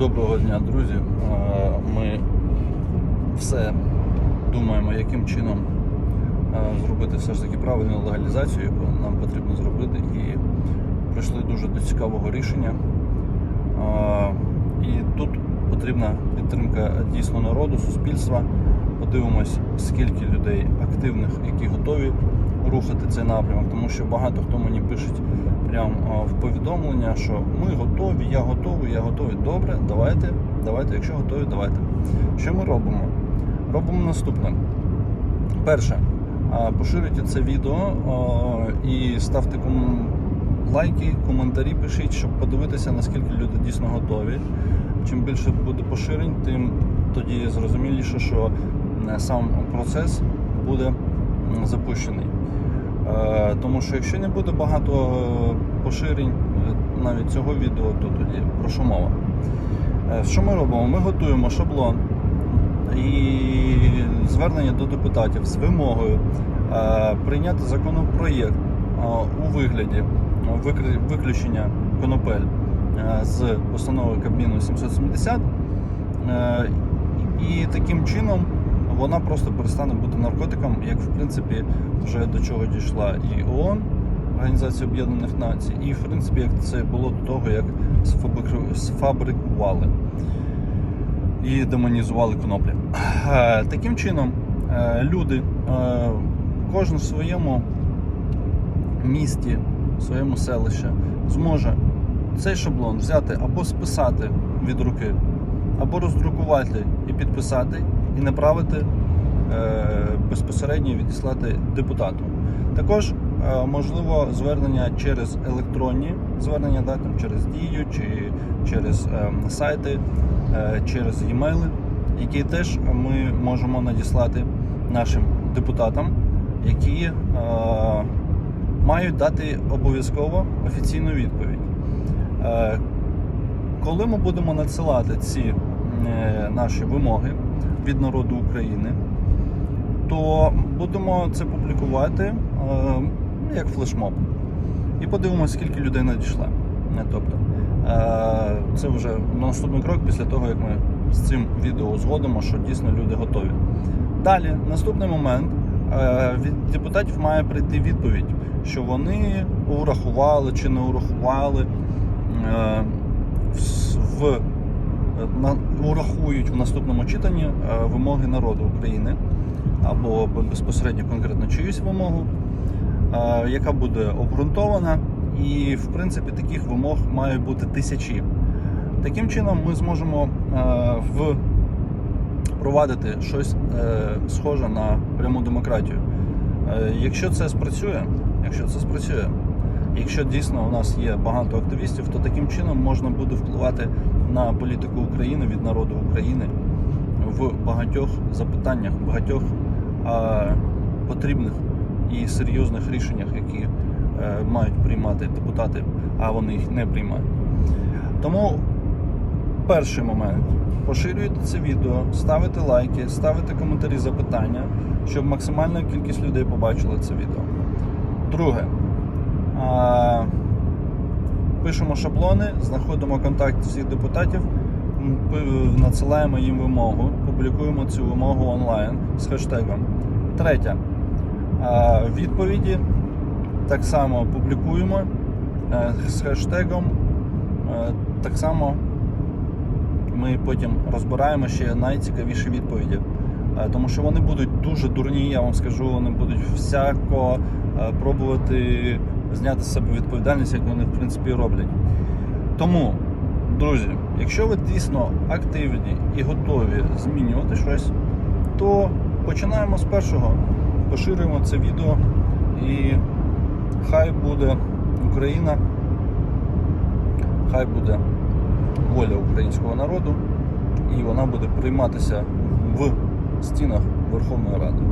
Доброго дня, друзі. Ми все думаємо, яким чином зробити все ж таки правильну легалізацію, яку нам потрібно зробити, і прийшли дуже до цікавого рішення. І тут потрібна підтримка дійсно народу, суспільства. Подивимось, скільки людей активних, які готові рухати цей напрямок, тому що багато хто мені пишуть прямо в повідомлення, що ми готові, я готовий, я готовий. Добре, давайте, давайте, якщо готові, давайте. Що ми робимо? Робимо наступне. Перше, поширюйте це відео і ставте лайки, коментарі пишіть, щоб подивитися, наскільки люди дійсно готові. Чим більше буде поширень, тим тоді зрозуміліше, що сам процес буде запущений. Е, Тому що якщо не буде багато е, поширень е, навіть цього відео, то тоді про що мова? Е, Що ми робимо? Ми готуємо шаблон і звернення до депутатів з вимогою е, прийняти законопроєкт е, у вигляді виключення конопель е, з постанови Кабміну 770. Е, І таким чином вона просто перестане бути наркотиком, як в принципі вже до чого дійшла і ООН, Організація Об'єднаних Націй, і в принципі як це було до того, як сфабрикували і демонізували коноплі. Е, Таким чином, е, люди, кожен в своєму місті, в своєму селищі зможе цей шаблон взяти або списати від руки, або роздрукувати і підписати, і направити е, безпосередньо відіслати депутату. Також е, можливо звернення через електронні звернення, да, там, через дію чи через е, сайти, через e-mail, які теж ми можемо надіслати нашим депутатам, які мають дати обов'язково офіційну відповідь. Коли ми будемо надсилати ці наші вимоги від народу України, то будемо це публікувати е, як флешмоб. І подивимося, скільки людей надійшло. Е, Тобто, е, це вже наступний крок після того, як ми з цим відео узгодимо, що дійсно люди готові. Далі, наступний момент. Від депутатів має прийти відповідь, що вони урахували чи не урахували в- урахують в наступному читанні е, вимоги народу України або безпосередньо конкретно чиюсь вимогу, е, яка буде обґрунтована, і в принципі таких вимог має бути тисячі. Таким чином, ми зможемо е, впровадити щось е, схоже на пряму демократію. Е, Якщо це спрацює, якщо це спрацює, якщо дійсно у нас є багато активістів, то таким чином можна буде впливати на політику України від народу України в багатьох запитаннях, багатьох е, потрібних і серйозних рішеннях, які е, мають приймати депутати, а вони їх не приймають. Тому перший момент. Поширюйте це відео, ставите лайки, ставите коментарі запитання, щоб максимальна кількість людей побачила це відео. Друге. Пишемо шаблони, знаходимо контакт всіх депутатів, надсилаємо їм вимогу, публікуємо цю вимогу онлайн з хештегом. Третє. Відповіді так само публікуємо е, з хештегом. Е, Так само ми потім розбираємо ще найцікавіші відповіді. Е, Тому що вони будуть дуже дурні, я вам скажу, вони будуть всяко пробувати зняти з себе відповідальність, як вони в принципі роблять. Тому, друзі, якщо ви дійсно активні і готові змінювати щось, то починаємо з першого. Поширюємо це відео і хай буде Україна, хай буде воля українського народу, і вона буде прийматися в стінах Верховної Ради.